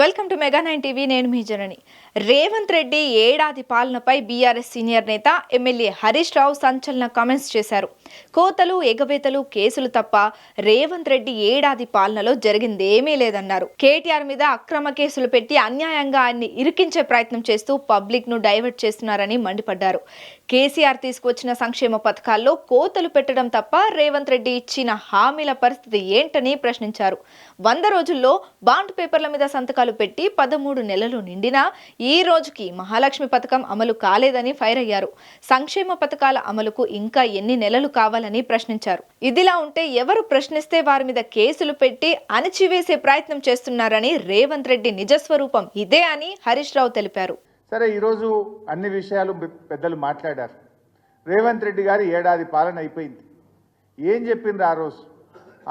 Welcome to mega nine TV నేను మీ జనని. రేవంత్ రెడ్డి ఏడాది పాలనపై బీఆర్ఎస్ సీనియర్ నేత ఎమ్మెల్యే హరీష్ రావు సంచలన కామెంట్స్ చేశారు. కోతలు ఎగవేతలు కేసులు తప్ప రేవంత్ రెడ్డి ఏడాది పాలనలో జరిగిందేమీ లేదన్నారు. కేటీఆర్ మీద అక్రమ కేసులు పెట్టి అన్యాయంగా ఆయన్ని ఇరికించే ప్రయత్నం చేస్తూ పబ్లిక్ను డైవర్ట్ చేస్తున్నారని మండిపడ్డారు. కేసీఆర్ తీసుకొచ్చిన సంక్షేమ పథకాల్లో కోతలు పెట్టడం తప్ప రేవంత్ రెడ్డి ఇచ్చిన హామీల పరిస్థితి ఏంటని ప్రశ్నించారు. వంద రోజుల్లో బాండ్ పేపర్ల మీద సంతకాలు పెట్టి పదమూడు నెలలు నిండినా ఈ రోజుకి మహాలక్ష్మి పథకం అమలు కాలేదని ఫైర్ అయ్యారు. సంక్షేమ పథకాల అమలుకు ఇంకా ఎన్ని నెలలు కావాలని ప్రశ్నించారు. ఇదిలా ఉంటే ఎవరు ప్రశ్నిస్తే వారి మీద కేసులు పెట్టి అణచివేసే ప్రయత్నం చేస్తున్నారని రేవంత్ రెడ్డి నిజస్వరూపం ఇదే అని హరీష్ రావు తెలిపారు. సరే ఈరోజు అన్ని విషయాలు పెద్దలు మాట్లాడారు. రేవంత్ రెడ్డి గారి ఏడాది పాలన అయిపోయింది. ఏం చెప్పింది ఆ రోజు?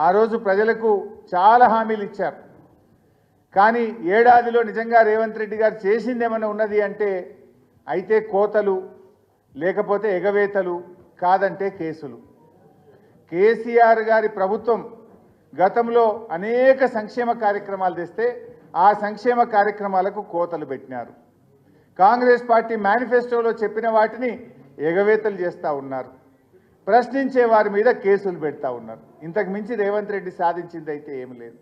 ఆ రోజు ప్రజలకు చాలా హామీలు ఇచ్చారు. కానీ ఏడాదిలో నిజంగా రేవంత్ రెడ్డి గారు చేసింది ఏమైనా ఉన్నది అంటే అయితే కోతలు లేకపోతే ఎగవేతలు కాదంటే కేసులు. కేసీఆర్ గారి ప్రభుత్వం గతంలో అనేక సంక్షేమ కార్యక్రమాలు తెస్తే ఆ సంక్షేమ కార్యక్రమాలకు కోతలు పెట్టినారు. కాంగ్రెస్ పార్టీ మేనిఫెస్టోలో చెప్పిన వాటిని ఎగవేతలు చేస్తూ ఉన్నారు. ప్రశ్నించే వారి మీద కేసులు పెడతా ఉన్నారు. ఇంతకు మించి రేవంత్ రెడ్డి సాధించింది అయితే ఏమి లేదు.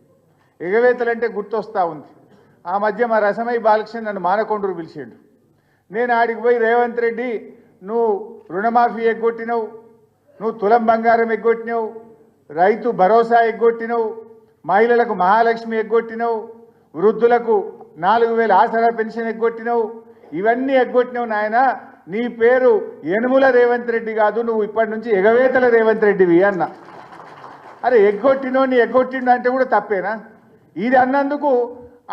ఎగవేతలంటే గుర్తొస్తూ ఉంది. ఆ మధ్య మా రసమై బాలకృష్ణ నన్ను మానకొండూరు పిలిచిండు. నేను ఆడికి పోయి రేవంత్ రెడ్డి నువ్వు రుణమాఫీ ఎగ్గొట్టినవు నువ్వు తులం బంగారం ఎగ్గొట్టినవు రైతు భరోసా ఎగ్గొట్టినవు మహిళలకు మహాలక్ష్మి ఎగ్గొట్టినవు వృద్ధులకు నాలుగు వేల ఆసరా పెన్షన్ ఎగ్గొట్టినవు ఇవన్నీ ఎగ్గొట్టినావు నాయన. నీ పేరు యనుముల రేవంత్ రెడ్డి కాదు నువ్వు ఇప్పటి నుంచి ఎగవేతల రేవంత్ రెడ్డివి అన్న. అరే ఎగ్గొట్టినోని ఎగ్గొట్టిండు అంటే కూడా తప్పేనా? ఇది అన్నందుకు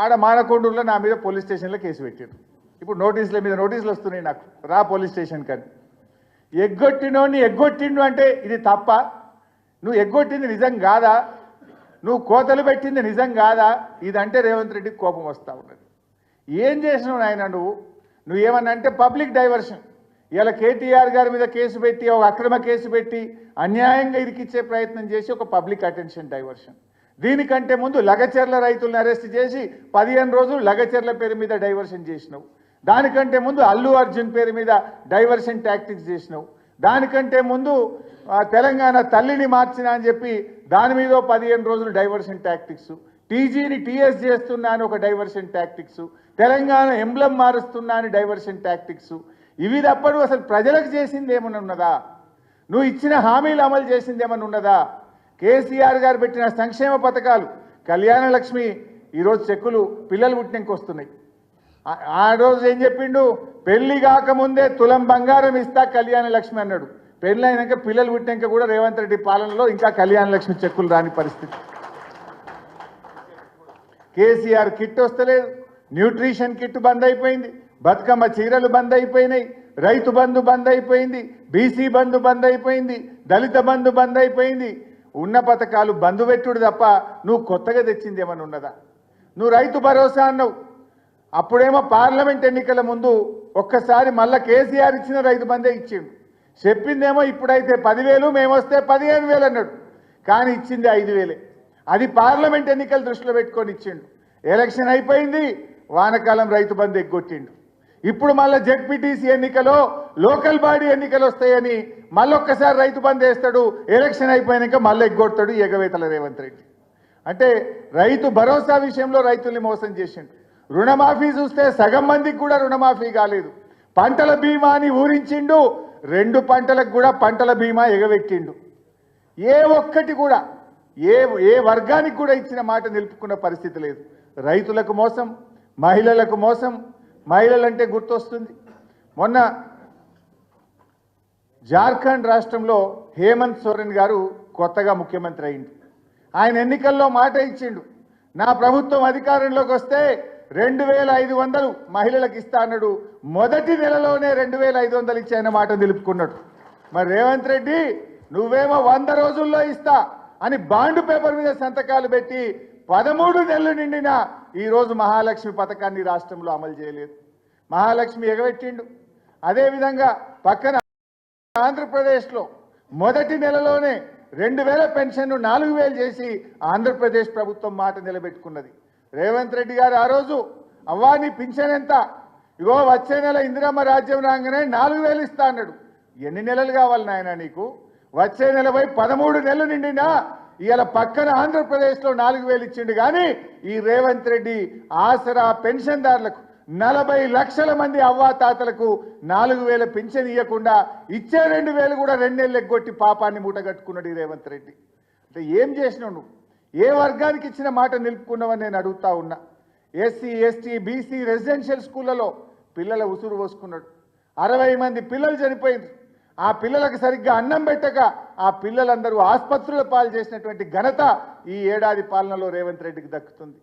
ఆడ మానకొండూరులో నా మీద పోలీస్ స్టేషన్లో కేసు పెట్టారు ఇప్పుడు నోటీసుల మీద నోటీసులు వస్తున్నాయి నాకు. రా పోలీస్ స్టేషన్ కానీ ఎగ్గొట్టినోని ఎగ్గొట్టిండు అంటే ఇది తప్ప నువ్వు ఎగ్గొట్టింది నిజం కాదా? నువ్వు కోతలు పెట్టింది నిజం కాదా? ఇదంటే రేవంత్ రెడ్డికి కోపం వస్తూ ఉన్నది. ఏం చేసినావు నాయన నువ్వు? నువ్వేమన్నా అంటే పబ్లిక్ డైవర్షన్. ఇలా కేటీఆర్ గారి మీద కేసు పెట్టి ఒక అక్రమ కేసు పెట్టి అన్యాయంగా ఇరికిచ్చే ప్రయత్నం చేసి ఒక పబ్లిక్ అటెన్షన్ డైవర్షన్. దీనికంటే ముందు లగచర్ల రైతులను అరెస్ట్ చేసి పదిహేను రోజులు లగచర్ల పేరు మీద డైవర్షన్ చేసినావు. దానికంటే ముందు అల్లు అర్జున్ పేరు మీద డైవర్షన్ టాక్టిక్స్ చేసినావు. దానికంటే ముందు తెలంగాణ తల్లిని మార్చిన అని చెప్పి దాని మీద పదిహేను రోజులు డైవర్షన్ టాక్టిక్స్. టీజీని టీఎస్ చేస్తున్నా అని ఒక డైవర్షన్ టాక్టిక్స్ తెలంగాణ ఎంబ్లం మారుస్తున్నా అని డైవర్షన్ టాక్టిక్స్ ఇవి తప్పడు అసలు ప్రజలకు చేసింది ఏమన్నా ఉన్నదా? నువ్వు ఇచ్చిన హామీలు అమలు చేసింది ఏమన్నా ఉన్నదా? కేసీఆర్ గారు పెట్టిన సంక్షేమ పథకాలు కళ్యాణ లక్ష్మి ఈరోజు చెక్కులు పిల్లలు పుట్టినకి వస్తున్నాయి. ఆ- రోజు ఏం చెప్పిండు? పెళ్ళి కాకముందే తులం బంగారం ఇస్తా కళ్యాణ లక్ష్మి అన్నాడు. పెళ్ళి అయినాక పిల్లలు పుట్టినాక కూడా రేవంత్ రెడ్డి పాలనలో ఇంకా కళ్యాణ లక్ష్మి చెక్కులు రాని పరిస్థితి. కేసీఆర్ కిట్ వస్తలేదు న్యూట్రిషన్ కిట్ బంద్ అయిపోయింది బతుకమ్మ చీరలు బంద్ అయిపోయినాయి రైతు బంధు బంద్ అయిపోయింది బీసీ బంధు బంద్ అయిపోయింది దళిత బంధు బంద్ అయిపోయింది. ఉన్న పథకాలు బంధు పెట్టుడు తప్ప నువ్వు కొత్తగా తెచ్చింది ఏమన్నా ఉన్నదా? నువ్వు రైతు భరోసా అన్నావు. అప్పుడేమో పార్లమెంట్ ఎన్నికల ముందు ఒక్కసారి మళ్ళా కేసీఆర్ ఇచ్చిన రైతు బందే ఇచ్చిండు. చెప్పిందేమో ఇప్పుడైతే పదివేలు మేమొస్తే పదిహేను వేలు అన్నాడు. కానీ ఇచ్చింది ఐదు వేలే. అది పార్లమెంట్ ఎన్నికలు దృష్టిలో పెట్టుకొని ఇచ్చిండు. ఎలక్షన్ అయిపోయింది వానకాలం రైతు బంధు ఎగ్గొట్టిండు. ఇప్పుడు మళ్ళీ జెడ్పీటీసీ ఎన్నికలో లోకల్ బాడీ ఎన్నికలు వస్తాయని మళ్ళొక్కసారి రైతు బంద్ వేస్తాడు ఎలక్షన్ అయిపోయాక మళ్ళీ ఎగ్గొడతాడు ఎగవేతల రేవంత్ రెడ్డి. అంటే రైతు భరోసా విషయంలో రైతుల్ని మోసం చేసిండు. రుణమాఫీ చూస్తే సగం మందికి కూడా రుణమాఫీ కాలేదు. పంటల బీమా అని ఊరించిండు రెండు పంటలకు కూడా పంటల బీమా ఎగవెట్టిండు ఏ ఒక్కటి కూడా ఏ ఏ వర్గానికి కూడా ఇచ్చిన మాట నిలుపుకున్న పరిస్థితి లేదు. రైతులకు మోసం మహిళలకు మోసం మహిళలంటే గుర్తొస్తుంది. మొన్న జార్ఖండ్ రాష్ట్రంలో హేమంత్ సోరెన్ గారు కొత్తగా ముఖ్యమంత్రి అయింది ఆయన ఎన్నికల్లో మాట ఇచ్చిండు. నా ప్రభుత్వం అధికారంలోకి వస్తే రెండు వేల ఐదు వందలు మహిళలకు ఇస్తా అన్నాడు. మొదటి నెలలోనే రెండు వేల ఐదు వందలు ఇచ్చాయన్న మాట నిలుపుకున్నాడు. మరి రేవంత్ రెడ్డి నువ్వేమో వంద రోజుల్లో ఇస్తా. అని బాండ్ పేపర్ మీద సంతకాలు పెట్టి పదమూడు నెలలు నిండిన ఈరోజు మహాలక్ష్మి పథకాన్ని రాష్ట్రంలో అమలు చేయలేదు. మహాలక్ష్మి ఎగబెట్టిండు. అదేవిధంగా పక్కన ఆంధ్రప్రదేశ్లో మొదటి నెలలోనే రెండు వేల పెన్షన్ నాలుగు వేలు చేసి ఆంధ్రప్రదేశ్ ప్రభుత్వం మాట నిలబెట్టుకున్నది. రేవంత్ రెడ్డి గారు ఆ రోజు అవ్వా నీ పింఛన్ ఎంత? ఇగో వచ్చే నెల ఇందిరమ్మ రాజ్యం రాగానే నాలుగు వేలు ఇస్తా అన్నాడు. ఎన్ని నెలలు కావాలి నాయన నీకు? వచ్చే నెలపై పదమూడు నెలలు నిండినా ఇవాళ పక్కన ఆంధ్రప్రదేశ్లో నాలుగు వేలు ఇచ్చిండు కానీ ఈ రేవంత్ రెడ్డి ఆసరా పెన్షన్దారులకు నలభై లక్షల మంది అవ్వాతాతలకు నాలుగు వేల పింఛన్ ఇవ్వకుండా ఇచ్చే రెండు వేలు కూడా రెండేళ్ళు ఎగ్గొట్టి పాపాన్ని మూటగట్టుకున్నాడు ఈ రేవంత్ రెడ్డి. అంటే ఏం చేసినావు నువ్వు? ఏ వర్గానికి ఇచ్చిన మాట నిలుపుకున్నావని నేను అడుగుతా ఉన్నా. ఎస్సీ ఎస్టీ బీసీ రెసిడెన్షియల్ స్కూళ్ళలో పిల్లల ఉసురు పోసుకున్నాడు. అరవై మంది పిల్లలు చనిపోయింది ఆ పిల్లలకు సరిగ్గా అన్నం పెట్టక ఆ పిల్లలందరూ ఆసుపత్రుల పాలు చేసినటువంటి ఘనత ఈ ఏడాది పాలనలో రేవంత్ రెడ్డికి దక్కుతుంది.